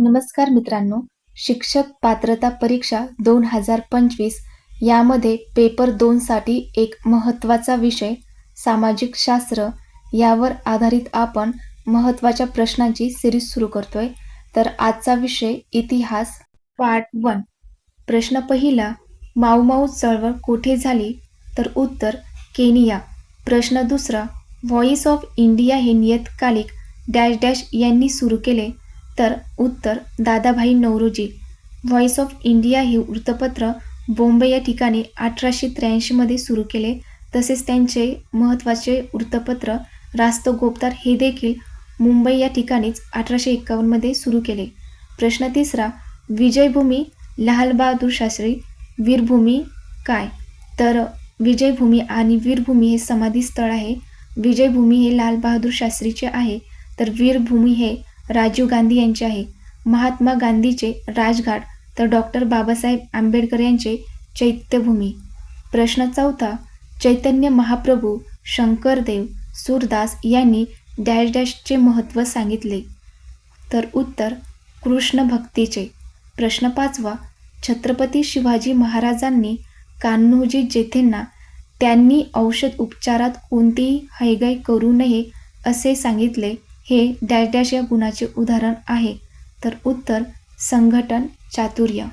नमस्कार मित्रांनो शिक्षक पात्रता परीक्षा दोन हजार पंचवीस यामध्ये पेपर दोनसाठी एक महत्त्वाचा विषय सामाजिक शास्त्र यावर आधारित आपण महत्त्वाच्या प्रश्नांची सिरीज सुरू करतोय. तर आजचा विषय इतिहास पार्ट वन प्रश्न पहिला माऊमाऊ चळवळ कोठे झाली? तर उत्तर केनिया. प्रश्न दुसरा व्हॉइस ऑफ इंडिया हे नियतकालिक डॅश डॅश यांनी सुरू केले. तर उत्तर Dadabhai Naoroji voice of India हे वृत्तपत्र बॉम्बे या ठिकाणी अठराशे त्र्याऐंशीमध्ये सुरू केले. तसेच त्यांचे महत्त्वाचे वृत्तपत्र रास्त गोपतार हे देखील मुंबई या ठिकाणीच अठराशे एकावन्नमध्ये सुरू केले. प्रश्न तिसरा विजयभूमी लालबहादूर शास्त्री वीरभूमी काय? तर विजयभूमी आणि वीरभूमी हे समाधी स्थळ आहे. विजयभूमी हे लालबहादूर शास्त्रीचे आहे. तर वीरभूमी हे राजीव गांधी यांचे आहे. महात्मा गांधीचे राजघाट तर डॉक्टर बाबासाहेब आंबेडकर यांचे चैत्यभूमी. प्रश्न चौथा चैतन्य महाप्रभू शंकरदेव सूरदास यांनी डॅश डॅशचे महत्त्व सांगितले. तर उत्तर कृष्ण भक्तीचे. प्रश्न पाचवा छत्रपती शिवाजी महाराजांनी कान्होजी जेथेंना त्यांनी औषध उपचारात कोणतीही हयगय करू नये असे सांगितले. हे डॅश डॅश या गुणाचे उदाहरण आहे. तर उत्तर संघटन चातुर्य.